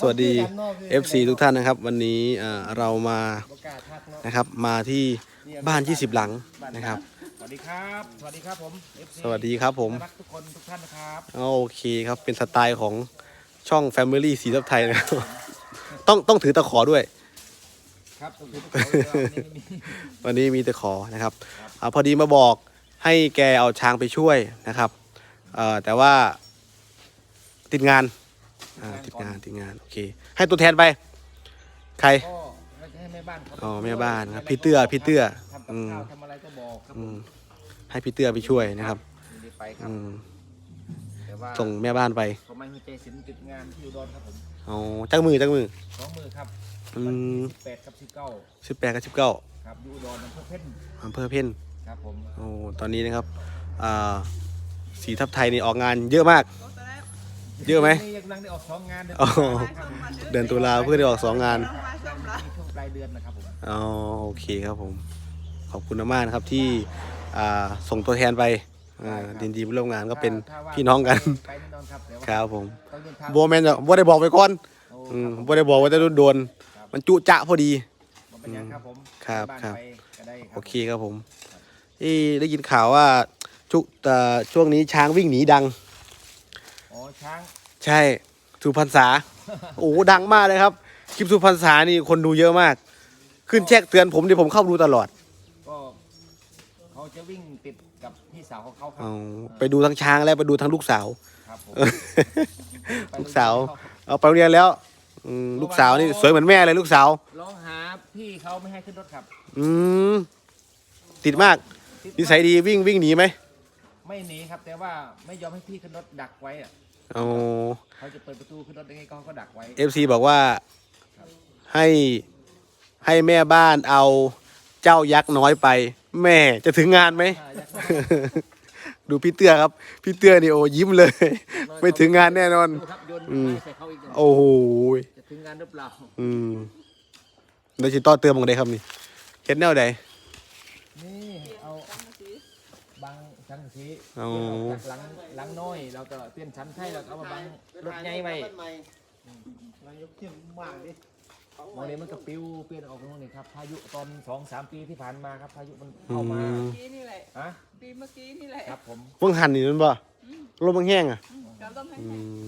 สวัสดี FC ทุกท่านนะครับ วันนี้เอ่อเรามานะครับมาที่บ้าน 20 หลังนะครับ สวัสดีครับ สวัสดีครับผม FC สวัสดีครับผมน่ารักทุกคนทุกท่านนะครับโอเคครับเป็นสไตล์ของช่อง Family สีทับไทยนะครับต้องต้องถือตะขอด้วยครับทุกคนทุกคนเลยครับนี่มีวันนี้มีตะขอนะครับอาพอดีมาบอกให้แกเอาช้างไปช่วยนะครับเอ่อแต่ว่าติดงาน อ่าติดงานติดงานโอเค ให้ตัวแทนไป ใคร ก็ไม่ใช่ให้แม่บ้านเขาอ๋อแม่บ้านครับพี่เตื้อพี่เตื้อทำกับอืมข้าวทำอะไรก็บอกครับอืมให้พี่เตื้อไปช่วยนะครับยินดีไปครับอืมแต่ว่าส่งแม่บ้านไปเขาไม่ให้เจสินติดงานที่อุดรครับผมเอาจักมือจักมือ สองมือครับอืมสิบแปดกับสิบเก้าสิบแปดกับสิบเก้าครับอยู่อุดรอำเภอเพ่นอำเภอเพ่นครับผม โอ้ตอนนี้นะครับอ่าสีทับไทยนี่ออกงานเยอะมาก เยอะไหม นี่ยังกำลังได้ออกสองงานเดือนอ๋อครับผมเดือนตุลาเพื่อได้ออกสองงานมีช่วงปลายเดือนนะครับผม อ๋อโอเคครับผม ขอบคุณมากๆนะครับที่อ่าส่งตัวแทนไปอ่าดินดีมาร่วมงานก็เป็นถ้าว่าพี่น้องกัน ไปแน่นอนครับแต่ว่าครับผมต้องเดินทางโบแมนจะบ่ได้บอกไปก่อนโอ้อืมครับบ่ได้บอกว่าจะโดนมันจุจะพอดี ผมเป็นยังครับผมครับานครับ ไปก็ได้รับโอเคครับผมเอ้ได้ยินข่าวว่าชุกเอ่อช่วงนี้ช้างวิ่งหนีดังอ๋อ ช้างใช่สุพรรษา โอ้ดังมากเลยครับ คลิปสุพรรษานี่คนดูเยอะมาก ขึ้นแจ้งเตือนผมที่ผมเข้าดูตลอดก็เขาจะวิ่งติดกับพี่สาวของเขาครัเอาไปดูทั้งช้างแล้วไปดูทั้งลูกสาว ครับผมลูกสาว เอาไปโรงเรียนแล้วอืมลูกสาวนี่สวยเหมือนแม่เลยลูกสาว ร้องหาพี่เขาไม่ให้ขึ้นรถครับอืมติดมากนิสัยดีวิ่งวิ่งหนีไหม ไม่หนีครับ แต่ว่าไม่ยอมให้พี่ขึ้นรถดักไว้อะ เอาเขาจะเปิดประตูขึ้นรถยังไงก็เขาก็ดักไว้เอฟซีบอกว่าให้ให้แม่บ้านเอาเจ้ายักษ์น้อยไป แม่จะถึงงานไหม อ่าอยากดูพี่เตื้อครับ พี่เตื้อนี่โอ้ยิ้มเลย ไม่ถึงงานแน่นอน ดูครับโยนอืมไม้ใส่เขาอีกหนึ่งโอ้โหจะถึงงานหรือเปล่าอืมเดี๋ยวจิต่อเตือนมองได้ครับนี่เฮ็ดแนวใด นี่เอาบังชั้ นสีเอาหลังหลังน้อยเราก็เปลี่ยนชั้นให้เราก็เอามาบังรถใหญ่ไว้นายกเที่ยงมากดิวันนี้มันก็ปิวเปลี่ยนออกตรงนี้ครับพายุตอนสองสามปีที่ผ่านมาครับพายุมันอืเข้ามามกี้นี่แหละฮะปีเมื่อกี้นี่แหละครับผมเพิ่งหันนี่มันบ่ลมมันแห้งอะ อืมกับต้มให้อืม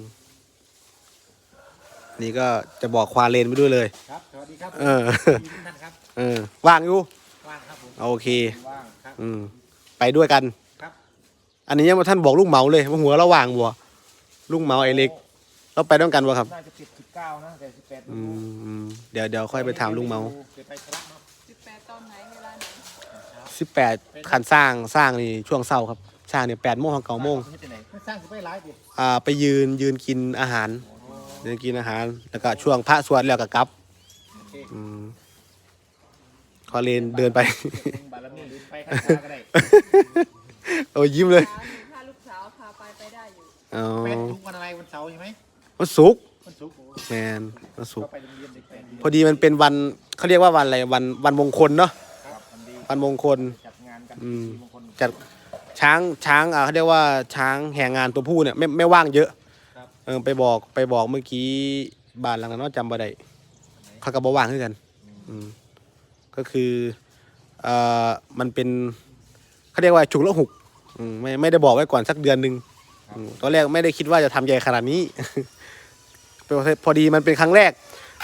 นี่ก็จะบอกควาเลนไปด้วยเลย ครับสวัสดีครับเออดีทุกท่านครับเออว่างอยู่ ว่างครับผมโอเค ว่างครับ อืม ไปด้วยกันครับ อันนี้ยังบ่ท่านบอกลุงเหมาเลยว่าหัวเราว่างบ่ลุงเหมาไอเล็กเราไปด้วยกันบ่ครับน่าจะติดสิบเก้านะแต่สิบแปดอืมอืมเดี๋ยวเดี๋ยวค่อยไปถามลุงเหมาเดี๋ยวไปธุระเนาะสิบแปดตอนไหนเวลาไหนสิบแปดคันสร้างสร้างนี่ช่วงเศร้าครับสร้างเนี่ยแปดโมงถึงเก้าโมงไปที่ไหนสร้างจะไปหลายดิอ่าไปยืนยืนกินอาหารยืนกินอาหาร แล้วก็ช่วงพระสวดแล้วก็กลับโอเคอืมขอเลนเดินไปบารมีหรือไปข้างหน้าก็ได้โอ้ยยิ้มเลยพาพาลูกสาวพาไปไปได้อยู่อ๋อเป็นทุกวันอะไรวันเสาร์ใช่ไหมวันศุกร์วันศุกร์โอ้แมนวันศุกก็ร์ไปโรงเรียนเด็กแปดเดือนพอดีมันเป็นวันเขาเรียกว่าวันอะไรวันวันมงคลเนาะครับวันดีวันมงคล จัดงานกันอืม มงคล จัดช้างช้างอ่าเขาเรียกว่าช้างแห่งานตัวผู้เนี่ยไม่ไม่ว่างเยอะครับ เออไปบอกไปบอกเมื่อกี้บ้านหลังนั้นว่าจำบ่ได้เขาก็บ่ว่างคือกัน อืมก็คือเอ่อมันเป็นเขาเรียกว่าฉุกละหุก อืมไม่ไม่ได้บอกไว้ก่อนสักเดือนหนึ่งอืมตอนแรกไม่ได้คิดว่าจะทำใหญ่ขนาดนี้ พอดีมันเป็นครั้งแรก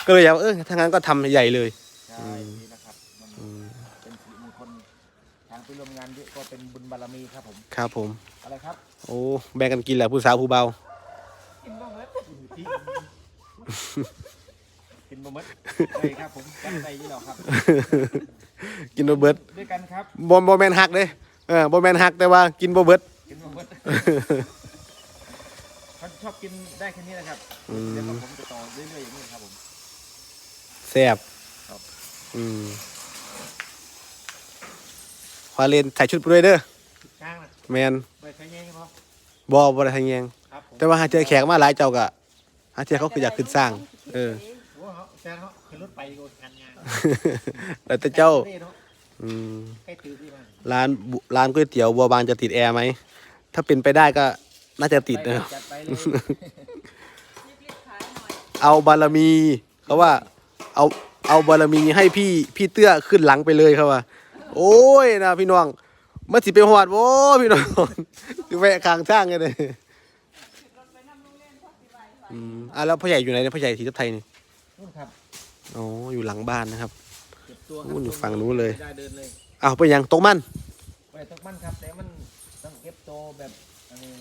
ก็เลยอยากว่าเออถ้างั้นก็ทำใหญ่เลย ใช่นี่นะครับมันอืมเป็นสิริมงคลทางไปร่วมงานเยอะก็เป็นบุญบารมีครับผมครับผม อะไรครับโอ้แบ่งกันกินแหละผู้สาวผู้เบา กินบ้างไหมกินบะมดเลยครับผมจัดใจยี่หรอครับ กินโบเบิร์ตด้วยกันครับบอมบอแมนหักเลย เออบอแมนหักแต่ว่ากินโบเบิร์ตกินบะมดเขาชอบกินได้แค่นี้นะครับอืม เดี๋ยวผมจะต่อเรื่อยๆอย่างนี้ครับผม แซ่บครับ อืมควาเลนใส่ชุดไปด้วยเด้อช้างนะแมนไปใช้แย่งพอบอบอะไรทางแยงครับผมแต่ว่าหาเจอแขกมาหลายเจ้ากะหาเจอเขาคืออยากขึ้นสร้าง เออ โอ้เขาแซงเขาขึ้นรถไปโกนกันงานแล้วแต่เจ้าได้เนาะ อืมใกล้ตื่นที่มาร้านบุร้านก๋วยเตี๋ยวบัวบานจะติดแอร์ไหม ถ้าเป็นไปได้ก็น่าจะติดนะจัดไปเลยรีบๆขายหน่อยเอาบารมีเขาว่า เอาเอาบารมีให้พี่พี่เตื้อขึ้นหลังไปเลยเขาว่า โอ้ยนะพี่น้องมาสิไปหอดโว้พี่น้องแวะกลางทางกันเลยอืมอะแล้วพ่อใหญ่อยู่ไหนเนี่ยพ่อใหญ่สีทับไทยนี่นู่นครับ อ๋ออยู่หลังบ้านนะครับ เก็บตัวนู่นอยู่ฝั่งนู้นเลยได้เดินเลยอ้าวไปยังตกมันไปตกมันครับแต่มันต้องเก็บตัวแบบอันนี้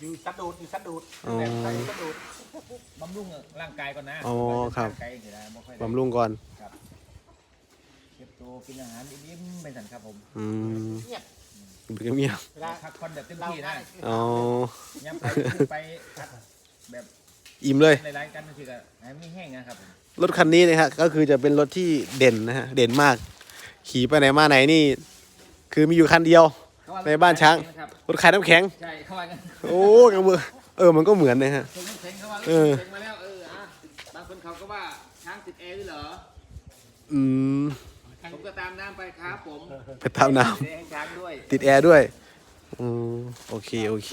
อยู่สัดดูดอยู่สัดดูดอ๋อ แบบใส่สัดดูดบำรุงร่างกายก่อนนะอ๋อครับางกายสิได้บ่ค่อยได้บำรุงก่อนเก็บตัวกินอาหารอิ่มๆเป็นสันครับผมอืมเงียบเป็นเงียบเวลาพักผ่อนแบบเต็มเราที่ได้นะอ๋อย้ำไปขึ้นไปพักแบบอิ่มเลยหลายๆกันทีละให้ไม่แห้งนะครับผม รถคันนี้นะฮะก็คือจะเป็นรถที่เด่นนะฮะเด่นมาก ขี่ไปไหนมาไหนนี่ คือมีอยู่คันเดียว ในบ้านช้างนะครับรถขายน้ำแข็งใช่เข้าไปกันโอ้กระเบือเออมันก็เหมือนนะฮะส่งน้ำแข็งเข้ามาเออเข็งมาแล้วเอออะบางคนเขาก็ว่าช้างติดแอร์ด้วยเหรออืมผมก็ตามน้ำไปครับผมไปตามน้ติดแอร์ให้ช้างด้วยำติดแอร์ด้วยอืมโอเคโอเค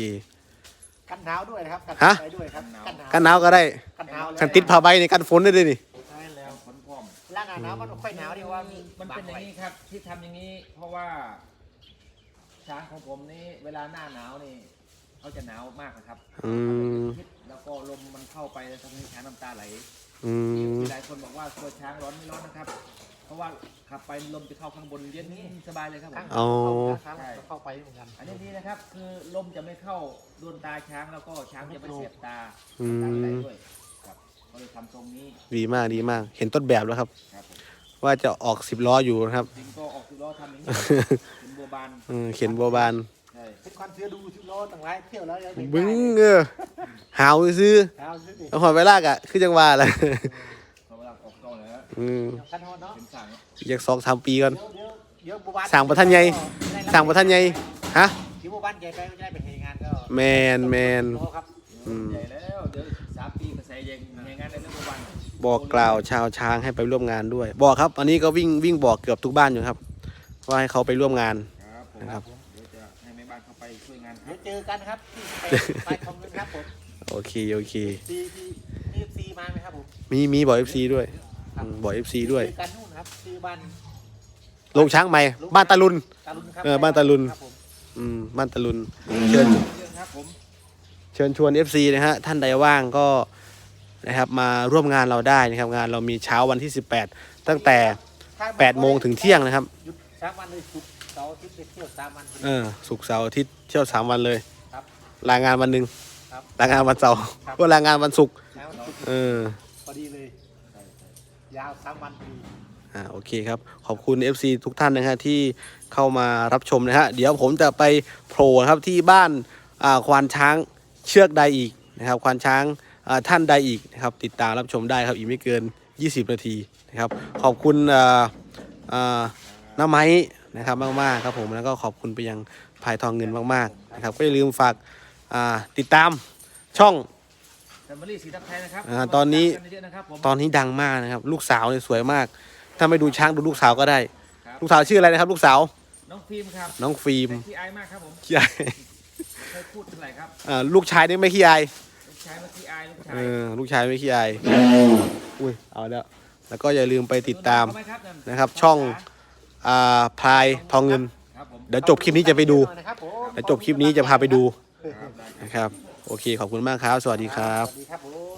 กันหนาวด้วยนะครับกันฮะไปด้วยครับกันหนาวกันหนาวก็ได้กันหนาวกันติดผ้าใบในกันฝนได้ด้วยนี่ ใช่แล้ว ผลพร้อม ร่างหนาวมันค่อยหนาวดีว่ามีมันเป็นอย่างนี้ครับ ที่ทำอย่างนี้ เพราะว่าช้างของผมนี่เวลาหน้าหนาวนี่เขาจะหนาวมากนะครับอืมพิษแล้วก็ลมมันเข้าไปแล้วทำให้ช้างน้ำตาไหลอืมมีหลายคนบอกว่าตัวช้างร้อนไม่ร้อนนะครับ เพราะว่าขับไปลมจะเข้าข้างบนเย็นสบายเลยครับผมข้างอ๋อข้างเข้าไปเหมือนกันอันนี้ดีนะครับ คือลมจะไม่เข้าโดนตาช้างแล้วก็ช้างจะไม่เสียบตาอืมตาไหลด้วยครับก็เลยทำตรงนี้ ดีมากดีมาก เห็นต้นแบบแล้วครับครับผม ว่าจะออกสิบล้ออยู่นะครับ จริงก็ออกสิล้อทำอย่างนี้เป็นบัวบานเออเขียนบัวบานใช่เป็นควันเสือดูสิโลตั้งหลายเที่ยวแล้วยังไม่ได้บึ้งเออหาวซื้อหนาวสิเอาหอยไปลากอะคือจังหวะแหละพอเวลาออกกล้องแล้วอืมกันฮอนเนาะเป็นสั่งอยากสองสามปีก่อน เดี๋ยวเดี๋ยวเดี๋ยวบัวบานสั่งประทันใหญ่ สั่งประทันใหญ่ฮะที่บัวบานใหญ่ไปก็ได้ไปเทงานก็แมนแมนโลครับอืมใหญ่แล้วเดี๋ยวสามปีก็ใส่ยังยังงานได้เรื่องบัวบาน บอกกล่าวชาวช้างให้ไปร่วมงานด้วย บอกครับอันนี้ก็วิ่งวิ่งบอกเกือบทุกบ้านอยู่ครับ ว่าให้เขาไปร่วมงาน ครับผมนะครับ เดี๋ยวจะให้แม่บ้านเข้าไปช่วยงานครัเดี๋ยบวเจอกันครับที่ไปคอมเมนต์ครับผมโอเคโอเค ซีซีซีซีมาไหมครับผมมีมีบอกเอฟซีด้วยอืมบอกเอฟซีด้วยเจอกันนู่นครับชื่อบ้านลงช้างใหม่บ้านตาลุน ตาลุนครับเออบ้านตาลุน ครับผมอืมบ้านตาลุนเชิญ เรื่องครับผม เชิญชวน FC นะฮะ ท่านใดว่างก็ นะครับมาร่วมงานเราได้นะครับงานเรามีเช้าวันที่ 18 ตั้งแต่ 8 โมงถึงเที่ยงนะครับหยุดสามวันเลยศุกร์เสาร์อาทิตย์ไปเที่ยวสามวัน เออศุกร์เสาร์อาทิตย์เที่ยว 3 วันเลยครับลางานวันหนึ่งครับลางานวันเสาร์ครับ ก็ลางานวันศุกร์เช้าวันศุกร์เออ พอดีเลย ยาวสามวันพอดี อ่าโอเคครับ ขอบคุณ FC ทุกท่านนะฮะที่เข้ามารับชมนะฮะเดี๋ยวผมจะไปโผล่ครับที่บ้านอ่าควานช้างเชือกใดอีกนะครับควานช้างอ่า ท่านใดอีกนะครับติดตามรับชมได้ครับอีกไม่เกิน 20 นาทีนะครับขอบคุณอ่าอ่าน้าไม้นะครับมากๆครับผมแล้วก็ขอบคุณไปยังภายทองเงินมากๆนะครับก็อย่าลืมฝากอ่าติดตามช่องแฟมิลี่สีทับไทยนะครับอ่าตอนนี้มาเยอะๆนะครับผมตอนนี้ดังมากนะครับ ลูกสาวเนี่ยสวยมาก ถ้าไม่ดูช้างดูลูกสาวก็ได้ครับลูกสาวชื่ออะไรนะครับ ลูกสาว น้องฟิล์มครับ น้องฟิล์มขี้อายมากครับผมขี้อายเคยพูดเท่าไหร่ครับอ่าลูกชายนี่ไม่ขี้อายลูก ชายเมื่อกี้อายลูกชาเอยอลูกชายไม่ขี้อายอุ้ยเอาแล้ว แล้วก็อย่าลืมไปติดตามเอไหนั่นนะครับ ช่องอ่าพลายทองเงิน ครับผมเดี๋ยวจบคลิปนี้จะไปดูนะครับผมเดี๋ยวจบคลิปนี้จะพาไปดูครับได้นะครับ โอเคขอบคุณมากครับ สวัสดีครับ สวัสดีครับผม